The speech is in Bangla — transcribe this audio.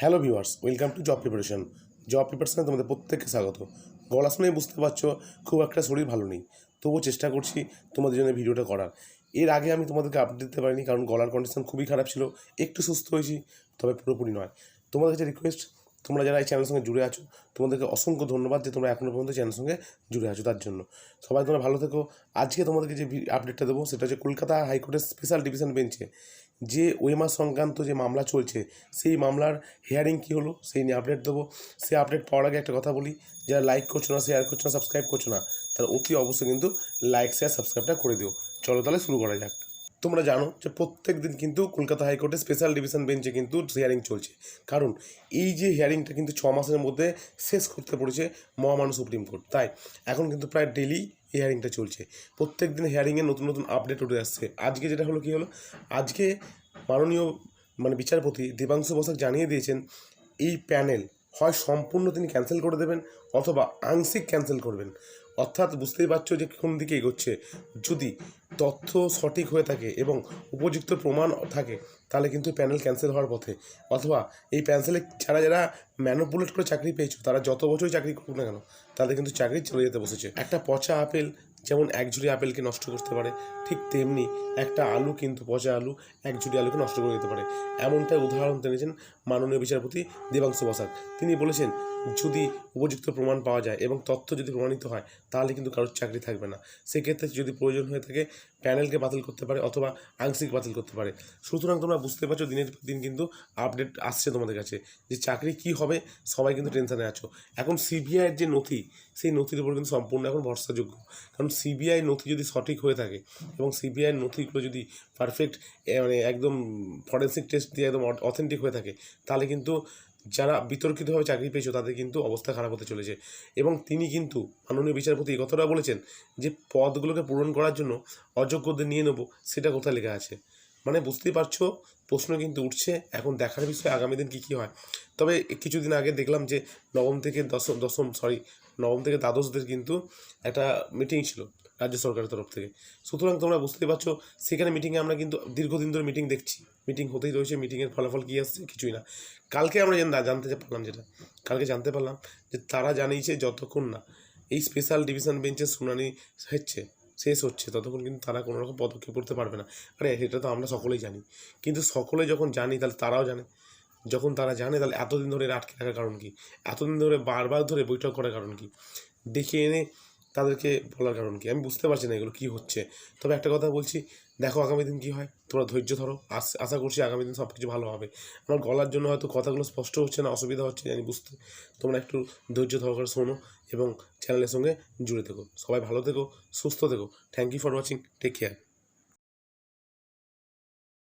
Hello viewers, welcome to job preparation. Job প্রিপারেশানে তোমাদের প্রত্যেককে স্বাগত। গলা শুনেই বুঝতে পারছ, খুব একটা শরীর ভালো নেই। তবুও চেষ্টা করছি তোমাদের জন্য ভিডিওটা করার। এর আগে আমি তোমাদেরকে আপডেট দিতে পারিনি, কারণ গলার কন্ডিশন খুবই খারাপ ছিল। একটু সুস্থ হয়েছি, তবে পুরোপুরি নয়। তোমাদের কাছে রিকোয়েস্ট তোমরা যারা এই চ্যানেলের সঙ্গে জুড়ে আছো, তোমাদেরকে অসংখ্য ধন্যবাদ যে তোমরা এখনও পর্যন্ত চ্যানেলের সঙ্গে জুড়ে আছো, তার জন্য। সবাই তোমরা ভালো থেকো। আজকে তোমাদেরকে যে আপডেটটা দেবো, সেটা হচ্ছে কলকাতা হাইকোর্টের স্পেশাল ডিভিশন বেঞ্চে যে ওয়েমা সংক্রান্ত যে মামলা চলছে, সেই মামলার হিয়ারিং কী হলো, সেই নিয়ে আপডেট দেবো। সেই আপডেট পাওয়ার আগে একটা কথা বলি, যারা লাইক করছ না শেয়ার করছ না সাবস্ক্রাইব করছ না, তারা অতি অবশ্যই কিন্তু লাইক শেয়ার সাবস্ক্রাইবটা করে দিও। চলো তাহলে শুরু করা যাক। তোমরা জানো যে প্রত্যেক দিন কিন্তু কলকাতা হাইকোর্টে স্পেশাল ডিভিশন বেঞ্চে কিন্তু হিয়ারিং চলছে। কারণ এই যে হিয়ারিংটা কিন্তু ছ মাসের মধ্যে শেষ করতে পড়েছে মহামান্য সুপ্রিম কোর্ট। তাই এখন কিন্তু প্রায় ডেলি হিয়ারিংটা চলছে। প্রত্যেক দিন হিয়ারিংয়ে নতুন নতুন আপডেট উঠে আসছে। আজকে যেটা হলো, কী হলো? আজকে মাননীয় মানে বিচারপতি দেবাংশু বসাক জানিয়ে দিয়েছেন, এই প্যানেল হয় সম্পূর্ণ তিনি ক্যান্সেল করে দেবেন অথবা আংশিক ক্যান্সেল করবেন। অর্থাৎ বুঝতেই পারছ যে কোন দিকে এগোচ্ছে। যদি তথ্য সঠিক হয়ে থাকে এবং উপযুক্ত প্রমাণ থাকে, তাহলে কিন্তু প্যানেল ক্যান্সেল হওয়ার পথে। অথবা এই প্যান্সেলে যারা যারা ম্যানুপুলেট করে চাকরি পেয়েছ, তারা যত বছরই চাকরি করুক না কেন, তাদের কিন্তু চাকরি চলে যেতে বসেছে। একটা পচা আপেল যেমন এক ঝুড়ি আপেলকে নষ্ট করতে পারে, ঠিক তেমনি একটা আলু কিন্তু পচা আলু এক ঝুড়ি আলুকে নষ্ট করে দিতে পারে। এমনটাই উদাহরণ টেনেছেন মাননীয় বিচারপতি দেবাংশু বসাক। তিনি বলেছেন, যদি উপযুক্ত প্রমাণ পাওয়া যায় এবং তথ্য যদি প্রমাণিত হয়, তাহলে কিন্তু কারোর চাকরি থাকবে না। সেক্ষেত্রে যদি প্রয়োজন হয়ে থাকে, প্যানেলকে বাতিল করতে পারে অথবা আংশিক বাতিল করতে পারে। সুতরাং তোমরা বুঝতে পারছ দিনের দিন কিন্তু আপডেট আসছে তোমাদের কাছে, যে চাকরি কি হবে, সবাই কিন্তু টেনশানে আছো। এখন সিবিআইয়ের যে নথি, সেই নথির উপর কিন্তু সম্পূর্ণ এখন ভরসাযোগ্য। কারণ সিবিআই নথি যদি সঠিক হয়ে থাকে এবং সিবিআইয়ের নথিগুলো যদি পারফেক্ট মানে একদম ফরেন্সিক টেস্ট দিয়ে একদম অথেন্টিক হয়ে থাকে, তাহলে কিন্তু যারা বিতর্কিতভাবে চাকরি পেয়েছ তাদের কিন্তু অবস্থা খারাপ হতে চলেছে। এবং তিনি কিন্তু মাননীয় বিচারপতি কথাটা বলেছেন যে পদগুলোকে পূরণ করার জন্য অযোগ্যদের নিয়ে নেব, সেটা কোথায় লেখা আছে? মানে বুঝতেই পারছ, প্রশ্ন কিন্তু উঠছে। এখন দেখার বিষয় আগামী দিন কী কী হয়? তবে কিছুদিন আগে দেখলাম যে নবম থেকে দশম দশম সরি নবম থেকে দ্বাদশদের কিন্তু একটা মিটিং ছিল রাজ্য সরকারের তরফ থেকে। সুতরাং তোমরা বুঝতেই পারছ, সেখানে মিটিংয়ে আমরা কিন্তু দীর্ঘদিন ধরে মিটিং দেখছি। মিটিং হতেই রয়েছে মিটিংয়ের ফলাফল কী আসছে কিছুই না। কালকে আমরা জান- জানতে পারলাম যেটা, কালকে জানতে পারলাম যে তারা জানিয়েছে যতক্ষণ না এই স্পেশাল ডিভিশন বেঞ্চের শুনানি হচ্ছে শেষ হচ্ছে, ততক্ষণ কিন্তু তারা কোনো রকম পদক্ষেপ করতে পারবে না। আরে সেটা তো আমরা সকলেই জানি। কিন্তু সকলে যখন জানি, তাহলে তারাও জানে। যখন তারা জানে, তাহলে এতদিন ধরে আটকে রাখার কারণ কী? এতদিন ধরে বারবার ধরে বৈঠক করার কারণ কী? ডেকে এনে তাদেরকে বলার কারণ কি? আমি বুঝতে পারছি না এগুলো কী হচ্ছে। তবে একটা কথা বলছি, দেখো আগামী দিন কী হয়? তোমরা ধৈর্য ধরো। আশা করছি আগামী দিন সব কিছু ভালো হবে। আমার গলার জন্য হয়তো কথাগুলো স্পষ্ট হচ্ছে না, অসুবিধা হচ্ছে জানি বুঝতে। তোমরা একটু ধৈর্য সহকারে শোনো এবং চ্যানেলের সঙ্গে জুড়ে থেকো। সবাই ভালো থেকো, সুস্থ থেকো। Thank you for watching take care